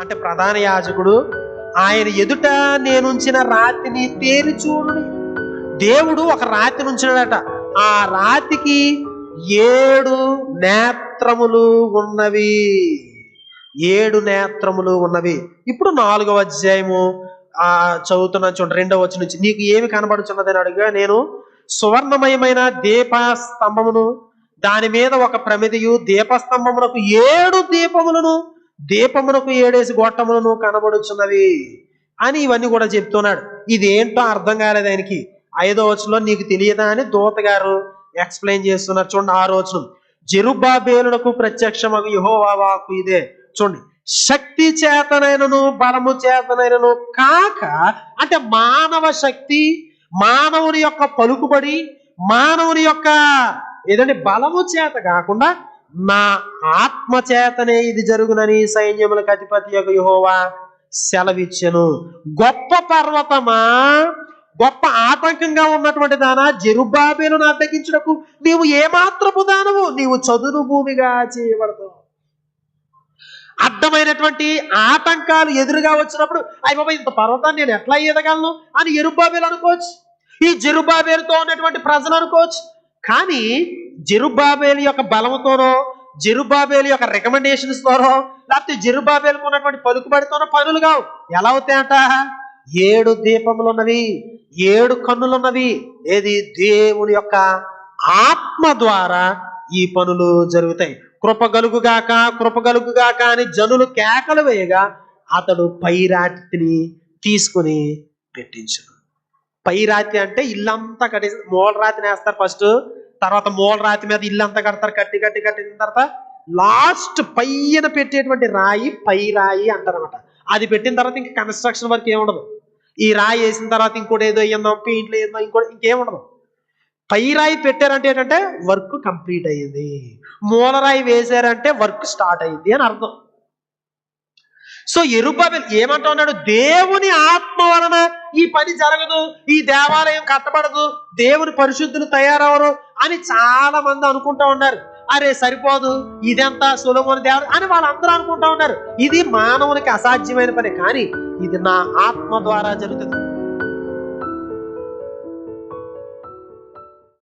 అంటే ప్రధాన యాజకుడు ఆయన ఎదుట నేనుంచిన రాతిని తేరి చూడుని దేవుడు ఒక రాతి నుంచినాడట ఆ రాతికి ఏడు నేత్రములు ఉన్నవి. ఏడు నేత్రములు ఉన్నవి. ఇప్పుడు నాలుగవ అధ్యాయము ఆ చదువుతున్న చూడండి రెండవ వచ్చి నుంచి. నీకు ఏమి కనబడుచున్నదని అడుగుగా నేను సువర్ణమయమైన దీప స్తంభమును దాని మీద ఒక ప్రమిదియు దీపస్తంభమునకు ఏడు దీపములను దీపమునకు ఏడేసి గొట్టములను కనబడుచున్నవి అని ఇవన్నీ కూడా చెప్తున్నాడు. ఇదేంటో అర్థం కాలేదు ఆయనకి. ఐదో వచనంలో నీకు తెలియదా అని దూత గారు ఎక్స్ప్లెయిన్ చేస్తున్నారు. చూడండి ఆరో వచనం. జెరుబాబేలునకు ప్రత్యక్షమగు యెహోవా వాక్కు ఇదే. చూడండి. శక్తి చేతనైనను బలము చేతనైనను కాక అంటే మానవ శక్తి మానవుని యొక్క పలుకుబడి మానవుని యొక్క ఏదంటే బలము చేత కాకుండా నా ఆత్మ చేతనే ఇది జరుగునని సైన్యములకు అధిపతి యొక్క యుహోవా సెలవిచ్చెను. గొప్ప పర్వతమా? గొప్ప ఆటంకంగా ఉన్నటువంటి దానా? జెరుబాబేలను అడ్డగించడకు నీవు ఏమాత్రపు దానవు నీవు చదును భూమిగా చేయబడతావు. అడ్డమైనటువంటి ఆటంకాలు ఎదురుగా వచ్చినప్పుడు అయ్యి బాబా ఇంత పర్వతాన్ని నేను ఎట్లా ఎదగలను అని ఎరుబాబేలు అనుకోవచ్చు. ఈ జెరుబాబేలుతో ఉన్నటువంటి ప్రజలు అనుకోవచ్చు. కానీ జెరుబాబేలు యొక్క బలముతోనో జెరుబాబేలు యొక్క రికమెండేషన్స్ తోనో లేకపోతే జెరుబాబేలకు ఉన్నటువంటి పలుకుబడితోనో పనులు కావు. ఎలా అవుతాయంట? ఏడు దీపములు ఉన్నవి ఏడు కన్నులు ఉన్నవి ఏది? దేవుని యొక్క ఆత్మ ద్వారా ఈ పనులు జరుగుతాయి. కృపగలుగుగాక కృపగలుగుగాక అని జనులు కేకలు వేయగా అతడు పైరాటిని తీసుకుని పెట్టించును. పై రాతి అంటే ఇల్లంతా కట్టేసి మూలరాతిని వేస్తారు ఫస్ట్. తర్వాత మూలరాతి మీద ఇల్లంతా కడతారు కట్టి కట్టి కట్టిన తర్వాత లాస్ట్ పైన పెట్టేటువంటి రాయి పై రాయి అంటారనమాట అది పెట్టిన తర్వాత ఇంకా కన్స్ట్రక్షన్ వర్క్ ఏముండదు. ఈ రాయి వేసిన తర్వాత ఇంకోటి ఏదో వేయందాం పెయింట్లు వేద్దాం ఇంకోటి ఇంకేముండదు పై రాయి పెట్టారంటే ఏంటంటే వర్క్ కంప్లీట్ అయ్యింది. మూలరాయి వేశారంటే వర్క్ స్టార్ట్ అయ్యింది అని అర్థం. సో ఎరుబాబెల్ ఏమంటా ఉన్నాడు? దేవుని ఆత్మ వలన ఈ పని జరగదు ఈ దేవాలయం కట్టబడదు దేవుని పరిశుద్ధులు తయారవరు అని చాలా మంది అనుకుంటా ఉన్నారు. అరే సరిపోదు ఇదంతా సులభం దేవుడు అని వాళ్ళందరూ అనుకుంటా ఉన్నారు. ఇది మానవునికి అసాధ్యమైన పని కానీ ఇది నా ఆత్మ ద్వారా జరుగుతుంది.